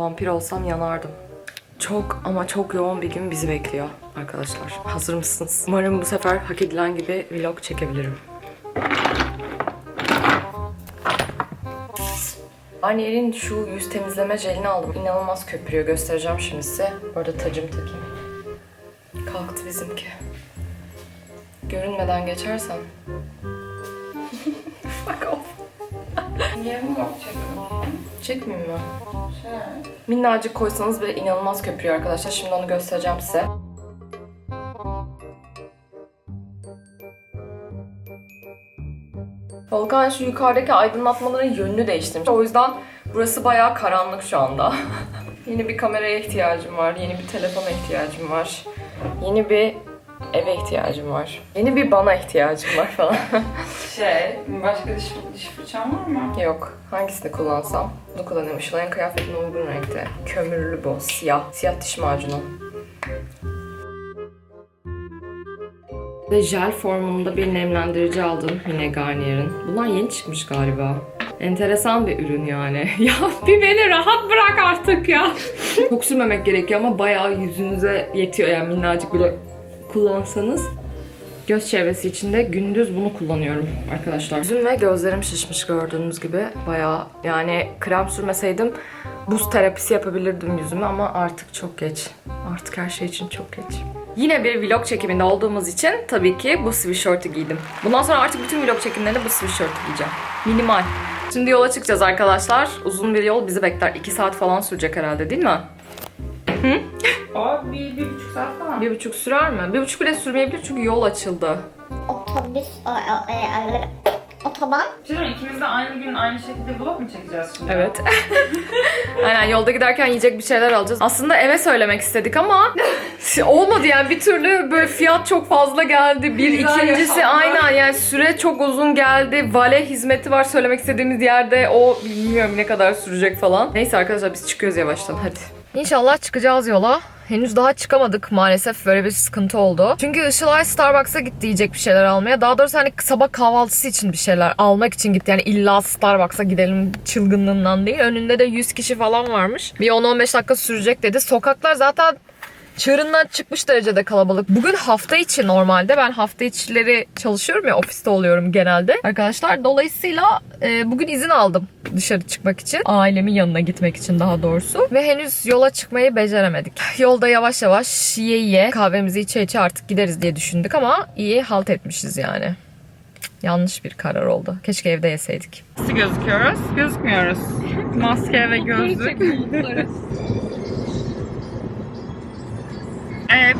Vampir olsam yanardım. Çok ama çok yoğun bir gün bizi bekliyor arkadaşlar. Hazır mısınız? Umarım bu sefer hak edilen gibi vlog çekebilirim. Garnier'in şu yüz temizleme jelini aldım. İnanılmaz köpürüyor. Göstereceğim şimdi size. Bu arada tacımı takayım. Kalktı bizimki. Görünmeden geçersem. Fuck off. Niye mi çekiyorsun? Çekmeyeyim mi? Şey. Minnacık koysanız bile inanılmaz köpürüyor arkadaşlar. Şimdi onu göstereceğim size. Volkan şu yukarıdaki aydınlatmaların yönünü değiştirmiş. O yüzden burası bayağı karanlık şu anda. yeni bir kameraya ihtiyacım var. Yeni bir telefona ihtiyacım var. Yeni bir eve ihtiyacım var. Yeni bir bana ihtiyacım var falan. Şey, başka diş, diş fırçan var mı? Yok. Hangisini kullansam? Bunu kullanıyorum. Işılayan kıyafetine uygun renkte. Kömürlü bu. Siyah. Siyah diş macunu. Ve jel formunda bir nemlendirici aldım yine Garnier'in. Bunlar yeni çıkmış galiba. Enteresan bir ürün yani. ya bir beni rahat bırak artık ya. Çok sürmemek gerekiyor ama bayağı yüzünüze yetiyor yani minnacık bile kullansanız. Göz çevresi için de gündüz bunu kullanıyorum arkadaşlar. Yüzüm ve gözlerim şişmiş gördüğünüz gibi. Bayağı yani krem sürmeseydim buz terapisi yapabilirdim yüzüme ama artık çok geç. Artık her şey için çok geç. Yine bir vlog çekiminde olduğumuz için tabii ki bu sweatshirt'ı giydim. Bundan sonra artık bütün vlog çekimlerinde bu sweatshirt'ı giyeceğim. Minimal. Şimdi yola çıkacağız arkadaşlar. Uzun bir yol bizi bekler. 2 saat falan sürecek herhalde değil mi? O bir, bir buçuk saat falan. Bir buçuk sürer mi? Bir buçuk bile sürmeyebilir çünkü yol açıldı. otobüs e, otoban diyeyim, ikimiz de aynı gün aynı şekilde vlog mu çekeceğiz şimdi? Evet. Aynen yolda giderken yiyecek bir şeyler alacağız. Aslında eve söylemek istedik ama olmadı yani bir türlü böyle fiyat çok fazla geldi. Bir Güzel ikincisi yaşamlar. aynen yani süre çok uzun geldi. Vale hizmeti var söylemek istediğimiz yerde. O bilmiyorum ne kadar sürecek falan. Neyse arkadaşlar biz çıkıyoruz yavaştan hadi. İnşallah çıkacağız yola. Henüz daha çıkamadık maalesef böyle bir sıkıntı oldu. Çünkü Işılay Starbucks'a gitti yiyecek bir şeyler almaya. Daha doğrusu hani sabah kahvaltısı için bir şeyler almak için gitti. Yani illa Starbucks'a gidelim çılgınlığından değil. Önünde de 100 kişi falan varmış. Bir 10-15 dakika sürecek dedi. Sokaklar zaten çığırından çıkmış derecede kalabalık. Bugün hafta içi normalde. Ben hafta içleri çalışıyorum ya ofiste oluyorum genelde. Arkadaşlar dolayısıyla e, bugün izin aldım dışarı çıkmak için. Ailemin yanına gitmek için daha doğrusu. Ve henüz yola çıkmayı beceremedik. Yolda yavaş yavaş yiye yiye kahvemizi içe içe artık gideriz diye düşündük ama iyi halt etmişiz yani. Yanlış bir karar oldu. Keşke evde yeseydik. Nasıl gözüküyoruz? Gözükmüyoruz. Maske ve gözlük.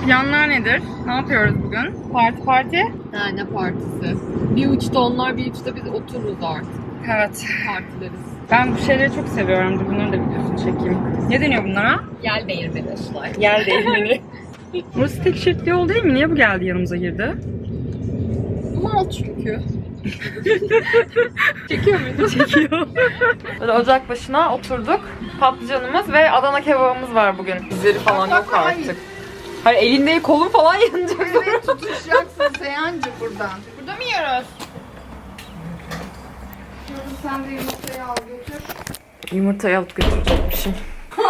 planlar nedir? Ne yapıyoruz bugün? Parti parti? Ha, ne partisi? Bir uçta onlar bir uçta biz otururuz artık. Evet. Partileriz. Ben bu şeyleri çok seviyorum. Dur bunları da videosunu çekeyim. Ne deniyor bunlara? Gel değirmeni Işılay. Yer değirmeni. Burası tek şeritli yol değil mi? Niye bu geldi yanımıza girdi? Mal çünkü. Çekiyor muydu? Çekiyor. Böyle ocak başına oturduk. Patlıcanımız ve Adana kebabımız var bugün. Üzeri falan yok artık. Hayır elinde kolun falan yanacak. Evet tutuşacaksın Seyhancı buradan. Burada mı yiyoruz? Yavrum sen de yumurtayı al götür. Yumurtayı alıp götürecekmişim.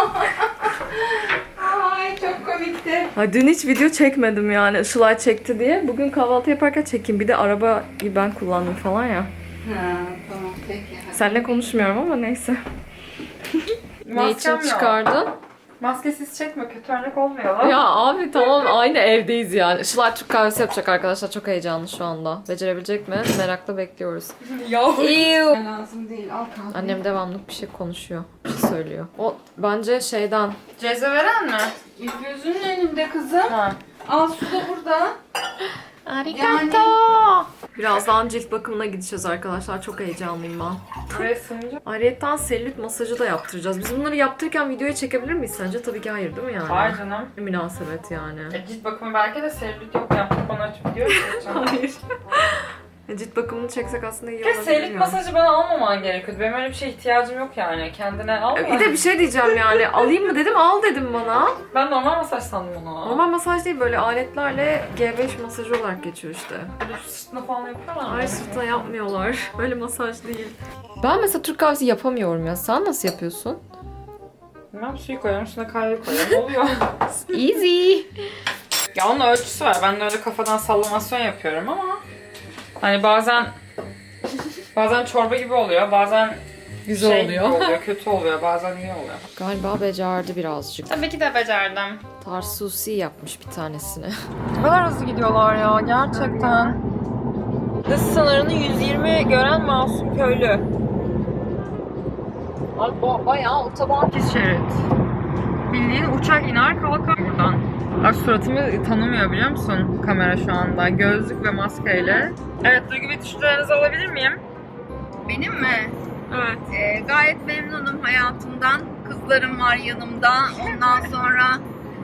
Ay çok komikti. Ha, dün hiç video çekmedim yani Işılay çekti diye. Bugün kahvaltı yaparken çekeyim. Bir de arabayı ben kullandım falan ya. Ha tamam peki. Seninle konuşmuyorum ama neyse. ne için çıkardın? Maskesiz çekme kötü örnek olmuyor. Ya abi tamam aynı evdeyiz yani. Işılay Türk kahvesi yapacak arkadaşlar. Çok heyecanlı şu anda. Becerebilecek mi? Merakla bekliyoruz. Ya. Ew. Lazım değil al kahve. Annem devamlı bir şey konuşuyor. Bir şey söylüyor. O bence şeyden Ceze veren mi? Gözünün önünde kızım. Ha. Al su da burada. Arigato. Birazdan cilt bakımına gideceğiz arkadaşlar. Çok heyecanlıyım ben. Sığınca. Ayrıyeten selülit masajı da yaptıracağız. Biz bunları yaptırırken videoya çekebilir miyiz sence? Tabii ki hayır değil mi yani? Hayır canım. Münasebet yani. E, cilt bakımı belki de selülit yok yaptık bana açıp gidiyor. Hayır. Cilt bakımını çeksek aslında iyi olabilir. yani. masajı bana almaman gerekiyordu. Benim öyle bir şeye ihtiyacım yok yani. Kendine al. E, Bir de bir şey diyeceğim yani. Alayım mı dedim al dedim bana. Ben normal masaj sandım onu. Normal masaj değil böyle aletlerle G5 masajı olarak geçiyor işte. Böyle sırtına falan yapıyorlar mı? Ay sırtına yapmıyorlar. Böyle masaj değil. Ben mesela Türk kahvesi yapamıyorum ya. Sen nasıl yapıyorsun? Bilmem suyu koyuyorum, üstüne kahve koyuyorum. Oluyor. Easy. ya onun ölçüsü var. Ben de öyle kafadan sallamasyon yapıyorum ama hani bazen bazen çorba gibi oluyor, bazen Güzel şey oluyor. gibi oluyor, kötü oluyor, bazen iyi oluyor. Galiba becerdi birazcık. Tabii ki de becerdim. Tarsusi yapmış bir tanesini. Ne kadar hızlı gidiyorlar ya gerçekten. Hız sınırını 120 gören masum köylü. Ba bayağı otoban. Şerit. Bildiğin uçak iner kalkar buradan. Bak suratımı tanımıyor biliyor musun kamera şu anda. Gözlük ve maskeyle. Evet duygu ve düşüncelerinizi alabilir miyim? Benim mi? Evet. Ee, gayet memnunum hayatımdan. Kızlarım var yanımda. Ondan sonra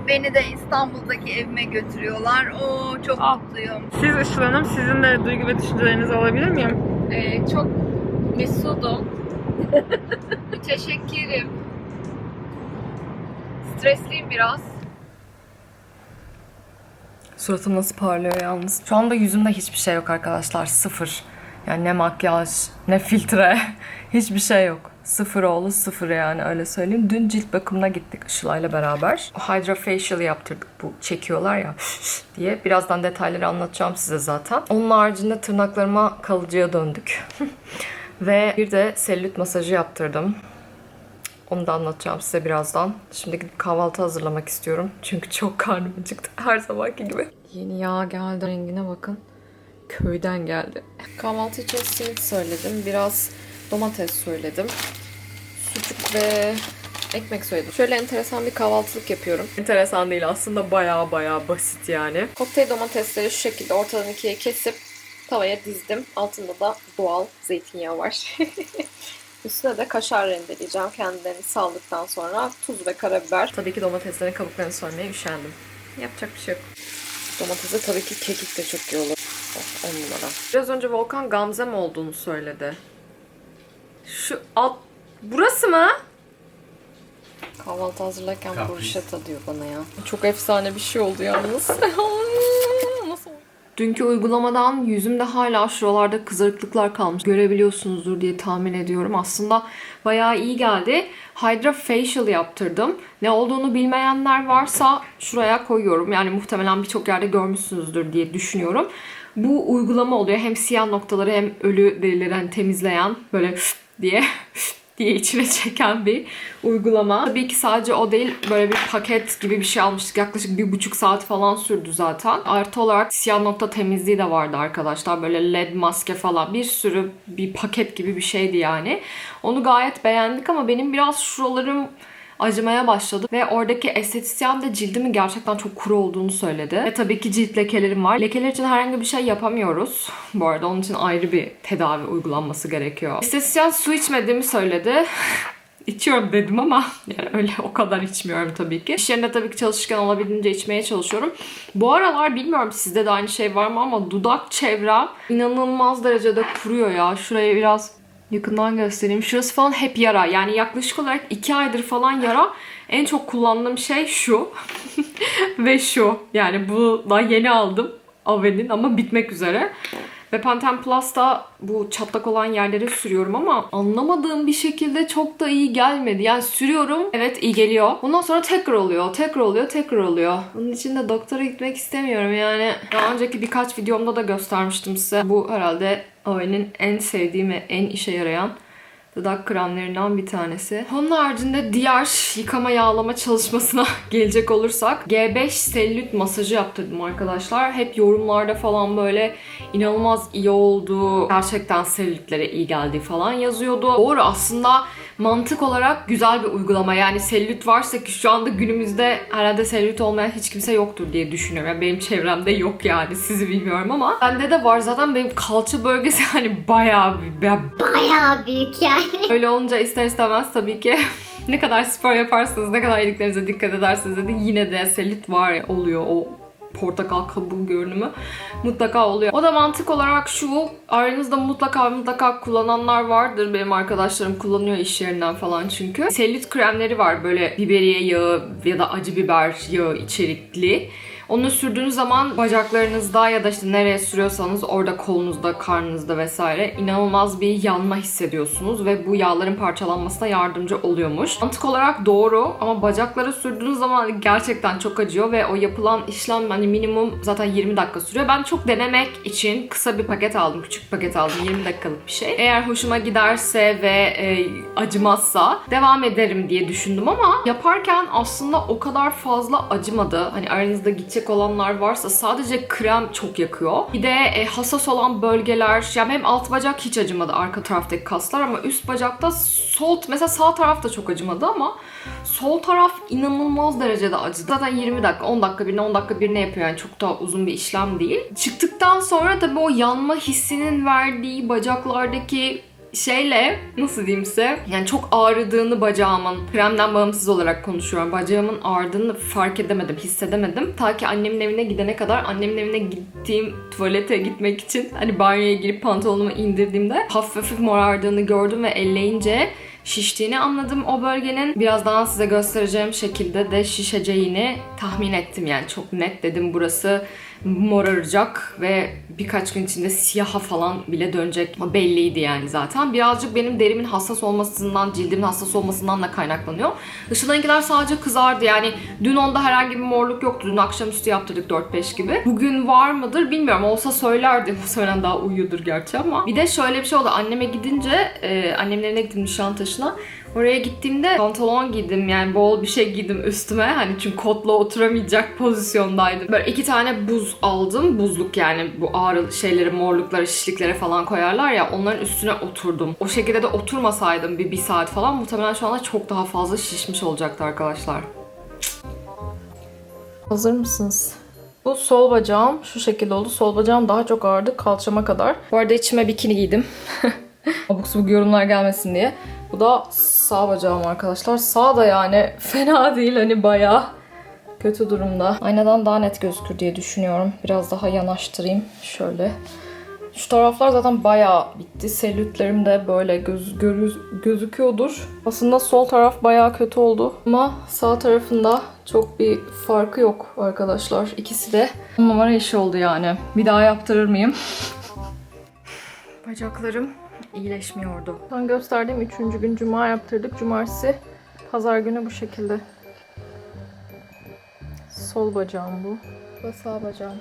beni de İstanbul'daki evime götürüyorlar. Oo çok Ah. mutluyum. Siz Işıl Hanım sizin de duygu ve düşüncelerinizi alabilir miyim? Ee, çok mesudum. Müteşekkirim. Stresliyim biraz. Suratım nasıl parlıyor yalnız. Şu anda yüzümde hiçbir şey yok arkadaşlar. Sıfır. Yani ne makyaj, ne filtre. hiçbir şey yok. Sıfır oğlu sıfır yani öyle söyleyeyim. Dün cilt bakımına gittik Işıla'yla beraber. Hydra Facial yaptırdık bu çekiyorlar ya diye. Birazdan detayları anlatacağım size zaten. Onun haricinde tırnaklarıma kalıcıya döndük. Ve bir de selülit masajı yaptırdım. Onu da anlatacağım size birazdan. Şimdi gidip kahvaltı hazırlamak istiyorum. Çünkü çok karnım acıktı her zamanki gibi. Yeni yağ geldi. Rengine bakın. Köyden geldi. Kahvaltı için simit söyledim. Biraz domates söyledim. Sucuk ve ekmek söyledim. Şöyle enteresan bir kahvaltılık yapıyorum. Enteresan değil aslında baya baya basit yani. Kokteyl domatesleri şu şekilde ortadan ikiye kesip tavaya dizdim. Altında da doğal zeytinyağı var. Üstüne de kaşar rendeleyeceğim. Kendilerini saldıktan sonra tuz ve karabiber. Tabii ki domateslerin kabuklarını soymaya üşendim. Yapacak bir şey yok. Domatese tabii ki kekik de çok iyi olur. Oh, on numara. Biraz önce Volkan Gamzem olduğunu söyledi. Şu alt... Burası mı? Kahvaltı hazırlarken bruschetta diyor bana ya. Çok efsane bir şey oldu yalnız. Dünkü uygulamadan yüzümde hala şuralarda kızarıklıklar kalmış. Görebiliyorsunuzdur diye tahmin ediyorum. Aslında bayağı iyi geldi. Hydra Facial yaptırdım. Ne olduğunu bilmeyenler varsa şuraya koyuyorum. Yani muhtemelen birçok yerde görmüşsünüzdür diye düşünüyorum. Bu uygulama oluyor. Hem siyah noktaları hem ölü derileri hani temizleyen böyle diye diye içine çeken bir uygulama. Tabii ki sadece o değil böyle bir paket gibi bir şey almıştık. Yaklaşık bir buçuk saat falan sürdü zaten. Artı olarak siyah nokta temizliği de vardı arkadaşlar. Böyle led maske falan bir sürü bir paket gibi bir şeydi yani. Onu gayet beğendik ama benim biraz şuralarım acımaya başladı. Ve oradaki estetisyen de cildimin gerçekten çok kuru olduğunu söyledi. Ve tabii ki cilt lekelerim var. Lekeler için herhangi bir şey yapamıyoruz. Bu arada onun için ayrı bir tedavi uygulanması gerekiyor. Estetisyen su içmediğimi söyledi. İçiyorum dedim ama yani öyle o kadar içmiyorum tabii ki. İş yerinde tabii ki çalışırken olabildiğince içmeye çalışıyorum. Bu aralar bilmiyorum sizde de aynı şey var mı ama dudak çevrem inanılmaz derecede kuruyor ya. Şuraya biraz yakından göstereyim. Şurası falan hep yara. Yani yaklaşık olarak 2 aydır falan yara. En çok kullandığım şey şu. Ve şu. Yani bu da yeni aldım. Ave'nin ama bitmek üzere. Ve Pantene Plus'ta bu çatlak olan yerlere sürüyorum ama anlamadığım bir şekilde çok da iyi gelmedi. Yani sürüyorum, evet iyi geliyor. Ondan sonra tekrar oluyor, tekrar oluyor, tekrar oluyor. Bunun için de doktora gitmek istemiyorum yani. Daha önceki birkaç videomda da göstermiştim size. Bu herhalde Ave'nin en sevdiğim ve en işe yarayan dudak kremlerinden bir tanesi. Onun haricinde diğer yıkama yağlama çalışmasına gelecek olursak G5 selülit masajı yaptırdım arkadaşlar. Hep yorumlarda falan böyle inanılmaz iyi olduğu, gerçekten selülitlere iyi geldiği falan yazıyordu. Doğru aslında mantık olarak güzel bir uygulama. Yani selülit varsa ki şu anda günümüzde herhalde selülit olmayan hiç kimse yoktur diye düşünüyorum. Yani benim çevremde yok yani sizi bilmiyorum ama bende de var zaten benim kalça bölgesi hani bayağı bir Bayağı büyük yani. Öyle olunca ister istemez tabii ki ne kadar spor yaparsanız, ne kadar yediklerinize dikkat ederseniz de yine de selit var ya, oluyor o portakal kabuğu görünümü mutlaka oluyor. O da mantık olarak şu, aranızda mutlaka mutlaka kullananlar vardır. Benim arkadaşlarım kullanıyor iş yerinden falan çünkü. Selülit kremleri var böyle biberiye yağı ya da acı biber yağı içerikli. Onu sürdüğünüz zaman bacaklarınızda ya da işte nereye sürüyorsanız orada kolunuzda, karnınızda vesaire inanılmaz bir yanma hissediyorsunuz ve bu yağların parçalanmasına yardımcı oluyormuş. Mantık olarak doğru ama bacaklara sürdüğünüz zaman gerçekten çok acıyor ve o yapılan işlem hani minimum zaten 20 dakika sürüyor. Ben çok denemek için kısa bir paket aldım, küçük bir paket aldım. 20 dakikalık bir şey. Eğer hoşuma giderse ve e, acımazsa devam ederim diye düşündüm ama yaparken aslında o kadar fazla acımadı. Hani aranızda gidecek olanlar varsa sadece krem çok yakıyor. Bir de e, hassas olan bölgeler, yani benim alt bacak hiç acımadı arka taraftaki kaslar ama üst bacakta sol, mesela sağ taraf da çok acımadı ama sol taraf inanılmaz derecede acıdı. Zaten 20 dakika, 10 dakika birine 10 dakika birine yapıyor yani çok da uzun bir işlem değil. Çıktıktan sonra tabii o yanma hissinin verdiği bacaklardaki şeyle nasıl diyeyim size? Yani çok ağrıdığını bacağımın kremden bağımsız olarak konuşuyorum. Bacağımın ağrıdığını fark edemedim hissedemedim. Ta ki annemin evine gidene kadar annemin evine gittiğim tuvalete gitmek için hani banyoya girip pantolonumu indirdiğimde hafif hafif morardığını gördüm ve elleyince şiştiğini anladım o bölgenin. Birazdan size göstereceğim şekilde de şişeceğini tahmin ettim. Yani çok net dedim burası moraracak ve birkaç gün içinde siyaha falan bile dönecek. O belliydi yani zaten. Birazcık benim derimin hassas olmasından, cildimin hassas olmasından da kaynaklanıyor. Dışındakiler sadece kızardı yani dün onda herhangi bir morluk yoktu. Dün akşamüstü yaptırdık 4-5 gibi. Bugün var mıdır bilmiyorum. Olsa söylerdim. Muhtemelen daha uyuyordur gerçi ama. Bir de şöyle bir şey oldu. Anneme gidince, e, annemin evine gittim Nişantaşı'na. Oraya gittiğimde pantolon giydim yani bol bir şey giydim üstüme hani çünkü kotla oturamayacak pozisyondaydım. Böyle iki tane buz aldım. Buzluk yani bu ağrı şeyleri, morluklara, şişliklere falan koyarlar ya onların üstüne oturdum. O şekilde de oturmasaydım bir, bir saat falan muhtemelen şu anda çok daha fazla şişmiş olacaktı arkadaşlar. Hazır mısınız? Bu sol bacağım şu şekilde oldu. Sol bacağım daha çok ağrıdı kalçama kadar. Bu arada içime bikini giydim. Abuk subuk yorumlar gelmesin diye. Bu da sağ bacağım arkadaşlar. Sağ da yani fena değil hani bayağı kötü durumda. Aynadan daha net gözükür diye düşünüyorum. Biraz daha yanaştırayım şöyle. Şu taraflar zaten bayağı bitti. Selülitlerim de böyle göz, görü- gözüküyordur. Aslında sol taraf bayağı kötü oldu. Ama sağ tarafında çok bir farkı yok arkadaşlar. İkisi de numara iş oldu yani. Bir daha yaptırır mıyım? Bacaklarım iyileşmiyordu. Son gösterdiğim üçüncü gün cuma yaptırdık. Cumartesi, pazar günü bu şekilde. Sol bacağım bu. Da sağ bacağım.